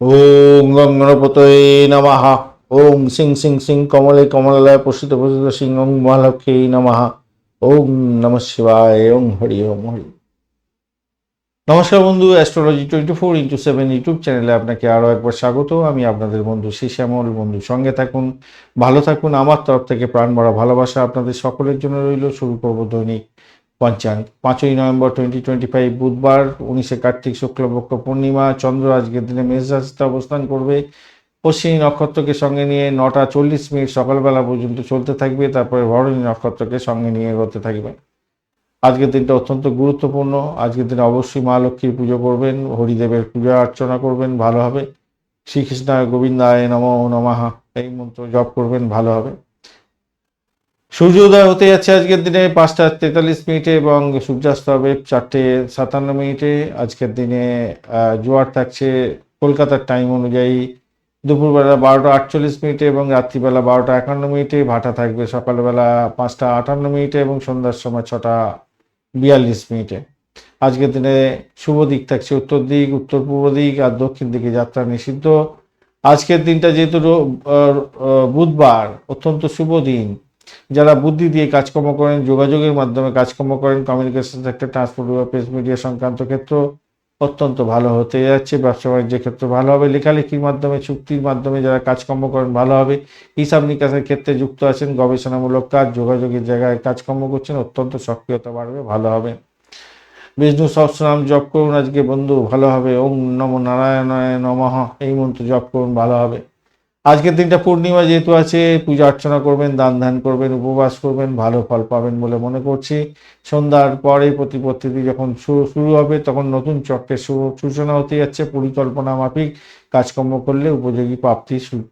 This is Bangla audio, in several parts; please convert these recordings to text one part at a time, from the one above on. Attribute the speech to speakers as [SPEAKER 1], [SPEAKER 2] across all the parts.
[SPEAKER 1] ওম গং গণপতয়ে নমঃ। ওম সিং সিং সিং কমলে কমলালয় প্রসিদ্ধ প্রসিদ্ধ সিং ওং মহালক্ষ্মী নমঃ। ওম নম শিবায়, ওম হরি ওম হরি। নমস্কার বন্ধু astrology twenty four into seven YouTube চ্যানেলে আপনাকে আরও একবার স্বাগত। আমি আপনাদের বন্ধু শ্যামল বন্ধু সঙ্গে থাকুন, ভালো থাকুন। আমার তরফ থেকে প্রাণ ভরা ভালোবাসা আপনাদের সকলের জন্য রইল। শুরু করব দৈনিক পঞ্চাঙ্গ পাঁচই নভেম্বর টোয়েন্টি টোয়েন্টি ফাইভ বুধবার, উনিশে কার্তিক শুক্লপক্ষ পূর্ণিমা, চন্দ্র আজকের দিনে মেষ রাশিতে অবস্থান করবে। পশ্চিমী নক্ষত্রকে সঙ্গে নিয়ে নটা চল্লিশ মিনিট সকালবেলা পর্যন্ত চলতে থাকবে, তারপরে ভরণী নক্ষত্রকে সঙ্গে নিয়ে এগোতে থাকবে। আজকের দিনটা অত্যন্ত গুরুত্বপূর্ণ। আজকের দিনে অবশ্যই মা লক্ষ্মীর পুজো করবেন, হরিদেবের পূজা অর্চনা করবেন, ভালো হবে। শ্রীকৃষ্ণায় গোবিন্দায় নম নমাহা এই মন্ত্র জপ করবেন, ভালো হবে। সূর্যোদয় হতে যাচ্ছে আজকের দিনে পাঁচটা তেতাল্লিশ মিনিটে এবং সূর্যাস্ত হবে চারটে সাতান্ন মিনিটে। আজকের দিনে জোয়ার থাকছে কলকাতার টাইম অনুযায়ী। দুপুরবেলা বারোটা আটচল্লিশ মিনিটে এবং রাত্রিবেলা বারোটা একান্ন মিনিটে। ভাটা থাকবে সকালবেলা পাঁচটা আটান্ন মিনিটে এবং সন্ধ্যার সময় ছটা বিয়াল্লিশ মিনিটে। আজকের দিনে শুভ দিক থাকছে উত্তর দিক, উত্তর পূর্ব দিক আর দক্ষিণ দিকে যাত্রা নিষিদ্ধ। আজকের দিনটা যেহেতু বুধবার, অত্যন্ত শুভ দিন। যারা বুদ্ধি দিয়ে কাজকর্ম করেন, যোগাযোগের মাধ্যমে কাজকর্ম করেন কমিউনিকেশন সেক্টর ট্রান্সপোর্ট বা প্রেস মিডিয়া সংক্রান্ত ক্ষেত্র অত্যন্ত ভালো হতে যাচ্ছে, ব্যবসা বাণিজ্যের ক্ষেত্রে ভালো হবে, লেখালেখির মাধ্যমে, চুক্তির মাধ্যমে যারা কাজকর্ম করেন ভালো হবে। হিসাব নিকাশের ক্ষেত্রে যুক্ত আছেন, গবেষণামূলক কাজ, যোগাযোগের জায়গায় কাজকর্ম করছেন, অত্যন্ত সক্রিয়তা বাড়বে, ভালো হবে। বিষ্ণু সহস্রনাম, জপ করুন, আজকে বন্ধু, ভালো হবে। ওম নম নারায়ণায় নমঃ। এই মন্ত্র জপ করুন, ভালো হবে। আজকের দিনটা পূর্ণিমা যেহেতু আছে, পূজা অর্চনা করবেন, দান ধ্যান করবেন, উপবাস করবেন, ভালো ফল পাবেন বলে মনে করছি। সন্ধ্যার পরে প্রতিপত্তিটি যখন শুরু হবে, তখন নতুন চক্রের সূচনা হতে যাচ্ছে, পরিকল্পনা মাফিক কাজকর্ম করলে উপযোগী প্রাপ্তি সু-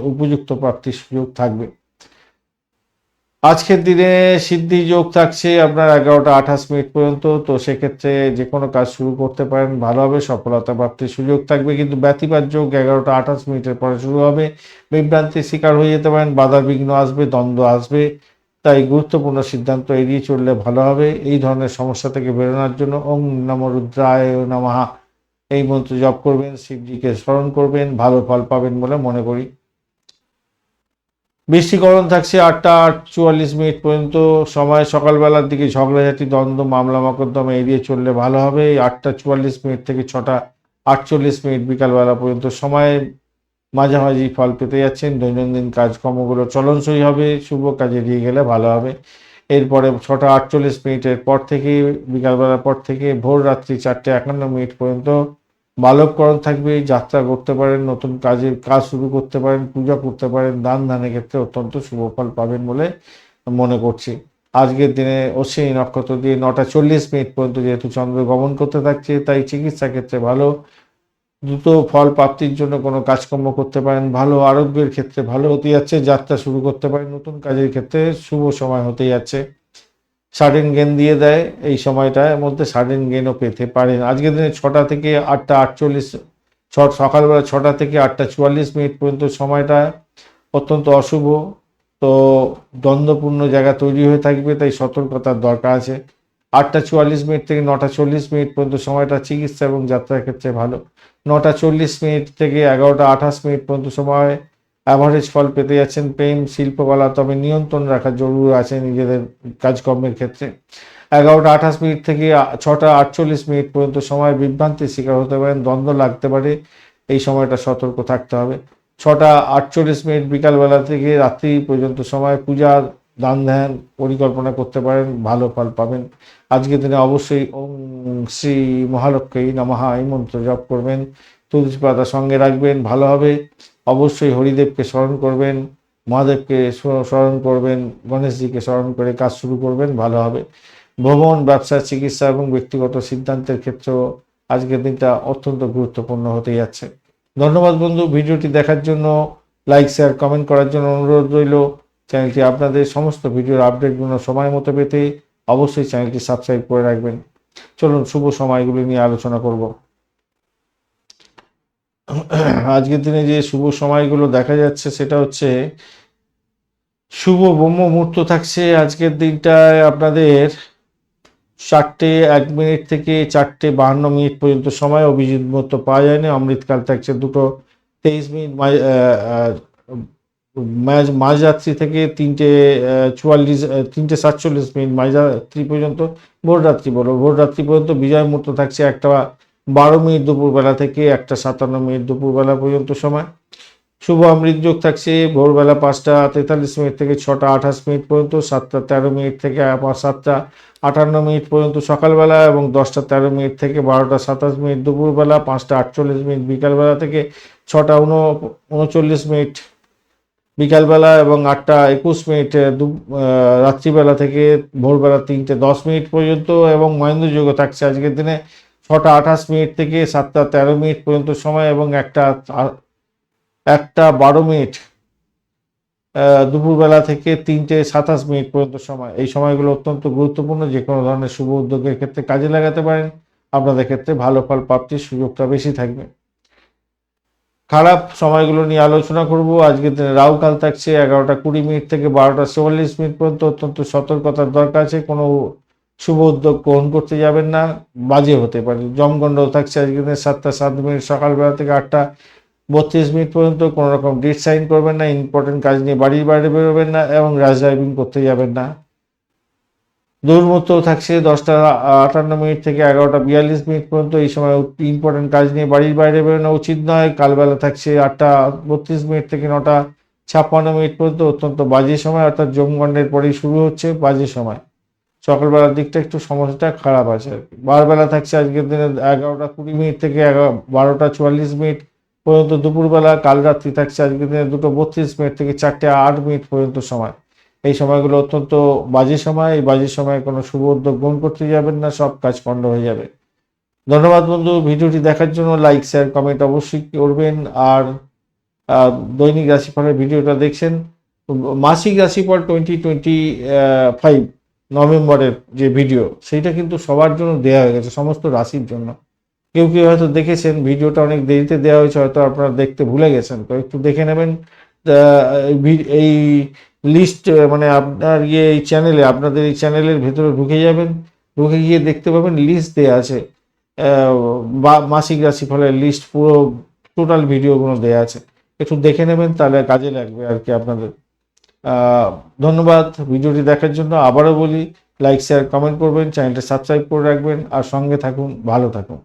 [SPEAKER 1] উপযুক্ত প্রাপ্তির সুযোগ থাকবে। আজকের দিনে সিদ্ধি যোগ থাকছে আপনার এগারোটা আঠাশ মিনিট পর্যন্ত, তো সেক্ষেত্রে যে কোনো কাজ শুরু করতে পারেন, ভালোভাবে সফলতা প্রাপ্তির সুযোগ থাকবে। কিন্তু ব্যতিপাত যোগ এগারোটা আঠাশ মিনিটের পরে শুরু হবে। বিভ্রান্তির শিকার হয়ে যেতে পারেন বাধা বিঘ্ন আসবে, দ্বন্দ্ব আসবে। তাই গুরুত্বপূর্ণ সিদ্ধান্ত এড়িয়ে চললে ভালো হবে। এই ধরনের সমস্যা থেকে বেরোনোর জন্য ওম নম রুদ্রায় নমঃ। এই মন্ত্র জপ করবেন, শিবজিকে স্মরণ করবেন, ভালো ফল পাবেন বলে মনে করি। বৃষ্টিকরণ থাকছে আটটা আট চুয়াল্লিশ মিনিট পর্যন্ত। সময় সকালবেলার দিকে ঝগড়াঝাটি, দ্বন্দ্ব, মামলা, মকদ্দমা এড়িয়ে চললে ভালো হবে। এই আটটা চুয়াল্লিশ মিনিট থেকে ছটা আটচল্লিশ মিনিট বিকালবেলা পর্যন্ত সময় মাঝামাঝি ফল পেতে যাচ্ছেন। দৈনন্দিন কাজকর্মগুলো চলনসই হবে। শুভ কাজে দিয়ে গেলে ভালো হবে। এরপরে ছটা আটচল্লিশ মিনিটের পর থেকে, বিকালবেলার পর থেকে ভোর রাত্রি চারটে একান্ন মিনিট পর্যন্ত বালককরণ থাকবে, যাত্রা করতে পারেন, নতুন কাজের কাজ শুরু করতে পারেন, পূজা করতে পারেন, দান দানের ক্ষেত্রে অত্যন্ত শুভ ফল পাবেন বলে মনে করছি। আজকের দিনে অশ্বিনী নক্ষত্র দিয়ে নটা চল্লিশ মিনিট পর্যন্ত যেহেতু চন্দ্র গমন করতে থাকছে, তাই চিকিৎসা ক্ষেত্রে ভালো। দ্রুত ফল প্রাপ্তির জন্য কোনো কাজকর্ম করতে পারেন, ভালো আরোগ্যের ক্ষেত্রে ভালো হতে যাচ্ছে, যাত্রা শুরু করতে পারেন, নতুন কাজের ক্ষেত্রে শুভ সময় হতে যাচ্ছে। সাডেন গেন দিয়ে দেয় এই সময়টার মধ্যে সাডেন গেনও পেতে পারেন আজকের দিনে ছটা থেকে আটটা আটচল্লিশ, ছ সকালবেলা ছটা থেকে আটটা চুয়াল্লিশ মিনিট পর্যন্ত সময়টা অত্যন্ত অশুভ। তো দ্বন্দ্বপূর্ণ জায়গা তৈরি হয়ে থাকবে, তাই সতর্কতার দরকার আছে। আটটা চুয়াল্লিশ মিনিট থেকে নটা চল্লিশ মিনিট পর্যন্ত সময়টা চিকিৎসা এবং যাত্রার ক্ষেত্রে ভালো। নটা চল্লিশ মিনিট থেকে এগারোটা আঠাশ মিনিট পর্যন্ত সময় অ্যাভারেজ ফল পেতে যাচ্ছেন প্রেম, শিল্পকলা, তবে নিয়ন্ত্রণ রাখা জরুরি আছে নিজেদের কাজকর্মের ক্ষেত্রে। এগারোটা আঠাশ মিনিট থেকে ছটা আটচল্লিশ মিনিট পর্যন্ত সময় বিভ্রান্তির শিকার হতে পারেন, দ্বন্দ্ব লাগতে পারে, এই সময়টা সতর্ক থাকতে হবে। ছটা আটচল্লিশ মিনিট বিকালবেলা থেকে রাত্রি পর্যন্ত সময় পূজার দান ধ্যান পরিকল্পনা করতে পারেন, ভালো ফল পাবেন। আজকের দিনে অবশ্যই ওম শ্রী মহালক্ষ্মী নমহা এই মন্ত্র জপ করবেন। তুলসী পাতা সঙ্গে রাখবেন, ভালো হবে। অবশ্যই হরিদেবকে স্মরণ করবেন, মহাদেবকে স্মরণ করবেন, গণেশজিকে স্মরণ করে কাজ শুরু করবেন, ভালো হবে। ভ্রমণ, ব্যবসা, চিকিৎসা এবং ব্যক্তিগত সিদ্ধান্তের ক্ষেত্রেও আজকের দিনটা অত্যন্ত গুরুত্বপূর্ণ হতে যাচ্ছে। ধন্যবাদ বন্ধু, ভিডিওটি দেখার জন্য, লাইক, শেয়ার, কমেন্ট করার জন্য অনুরোধ রইল। চ্যানেলটি আপনাদের সমস্ত ভিডিওর আপডেটগুলো সময় মতো পেতে অবশ্যই চ্যানেলটি সাবস্ক্রাইব করে রাখবেন। চলুন, শুভ সময়গুলি নিয়ে আলোচনা করব। আজকের দিনে যে শুভ সময়গুলো দেখা যাচ্ছে সেটা হচ্ছে শুভ ব্রহ্ম মুহূর্ত থাকছে আজকের দিনটায় আপনাদের চারটে এক মিনিট থেকে চারটে বাহান্ন মিনিট পর্যন্ত সময় অভিজিৎ মুহূর্ত পাওয়া যায়নি। অমৃতকাল থাকছে দুটো তেইশ মিনিট মাঝরাত্রি থেকে তিনটে চুয়াল্লিশ তিনটে সাতচল্লিশ মিনিট মাঝরাত্রি পর্যন্ত, ভোররাত্রি বলো, ভোররাত্রি পর্যন্ত বিজয় মুহূর্ত থাকছে। একটা বারো মিনিট দুপুরবেলা থেকে একটা সাতান্ন মিনিট দুপুরবেলা পর্যন্ত সময়। শুভ অমৃত যোগ থাকছে ভোরবেলা পাঁচটা তেতাল্লিশ মিনিট থেকে ছটা আঠাশ মিনিট পর্যন্ত, সাতটা তেরো মিনিট থেকে সাতটা আটান্ন মিনিট পর্যন্ত সকালবেলা এবং দশটা তেরো মিনিট থেকে বারোটা সাতাশ মিনিট দুপুরবেলা, পাঁচটা আটচল্লিশ মিনিট বিকালবেলা থেকে ছটা উন, উনচল্লিশ মিনিট বিকালবেলা এবং আটটা একুশ মিনিট দু- রাত্রিবেলা থেকে ভোরবেলা তিনটে দশ মিনিট পর্যন্ত এবং মহেন্দ্র যোগ থাকছে আজকের দিনে। ছটা আঠাশ মিনিট থেকে সাতটা তেরো মিনিট পর্যন্ত সময় এবং একটা একটা বারো মিনিট দুপুরবেলা থেকে তিনটে সাতাশ মিনিট পর্যন্ত সময়। এই সময়গুলো অত্যন্ত গুরুত্বপূর্ণ, যে কোনো ধরনের শুভ উদ্যোগের ক্ষেত্রে কাজে লাগাতে পারেন। আপনাদের ক্ষেত্রে ভালো ফল প্রাপ্তির সুযোগটা বেশি থাকবে। খারাপ সময়গুলো নিয়ে আলোচনা করব। আজকের দিনে রাহু কাল থাকছে, এগারোটা কুড়ি মিনিট থেকে বারোটা চুয়াল্লিশ মিনিট পর্যন্ত অত্যন্ত সতর্কতার দরকার আছে। কোনো শুভ উদ্যোগ গ্রহণ করতে যাবেন না, বাজে হতে পারে। জমগণ্ড থাকছে আজকের দিনে সাতটা, সাত মিনিট, সকালবেলা থেকে আটটা, বত্রিশ মিনিট পর্যন্ত কোনো রকম ডেট সাইন করবেন না ইম্পর্টেন্ট কাজ নিয়ে বাড়ির বাইরে বেরোবেন না এবং রাজ ড্রাইভিং করতে যাবেন না। দুর্মূর্ত থাকছে দশটা, আটান্ন মিনিট থেকে এগারোটা, বিয়াল্লিশ মিনিট পর্যন্ত এই সময় ইম্পর্টেন্ট কাজ নিয়ে বাড়ির বাইরে বেরোনো উচিত নয়। কালবেলা থাকছে আটটা, বত্রিশ মিনিট থেকে নটা, ছাপ্পান্ন মিনিট পর্যন্ত অত্যন্ত বাজে সময়, অর্থাৎ জমগণ্ডের পরেই শুরু হচ্ছে বাজে সময়। সকালবেলার দিকটা একটু সমস্যাটা খারাপ আছে। বারবেলা থাকছে আজকের দিনে এগারোটা কুড়ি মিনিট থেকে এগারো বারোটা চুয়াল্লিশ মিনিট পর্যন্ত দুপুরবেলা, কাল রাত্রি থাকছে আজকের দিনে দুটো বত্রিশ মিনিট থেকে চারটে আট মিনিট পর্যন্ত সময়। এই সময়গুলো অত্যন্ত বাজে সময়, এই বাজে সময়ে কোনো শুভ উদ্যোগ গ্রহণ করতে যাবেন না, সব কাজ পণ্ড হয়ে যাবে। ধন্যবাদ বন্ধু, ভিডিওটি দেখার জন্য লাইক শেয়ার কমেন্ট অবশ্যই করবেন। আর দৈনিক রাশিফলের ভিডিওটা দেখছেন। মাসিক রাশিফল টোয়েন্টি টোয়েন্টি ফাইভ নভেম্বরের যে ভিডিও, সেইটা কিন্তু সবার জন্য দেওয়া হয়ে গেছে, সমস্ত রাশির জন্য। কেউ কেউ হয়তো দেখেছেন, ভিডিওটা অনেক দেরিতে দেওয়া হয়েছে, হয়তো আপনারা দেখতে ভুলে গেছেন। তো একটু দেখে নেবেন এই লিস্ট মানে আপনার ইয়ে এই চ্যানেলে, আপনাদের এই চ্যানেলের ভেতরে ঢুকে যাবেন। ঢুকে গিয়ে দেখতে পাবেন, লিস্ট দেওয়া আছে। বা, মাসিক রাশিফলের লিস্ট, পুরো টোটাল ভিডিওগুলো দেওয়া আছে। একটু দেখে নেবেন, তাহলে কাজে লাগবে আর কি আপনাদের। ধন্যবাদ ভিডিওটি দেখার জন্য। আবারও বলি লাইক শেয়ার কমেন্ট করবেন চ্যানেলটা সাবস্ক্রাইব করে রাখবেন, আর সঙ্গে থাকুন, ভালো থাকুন।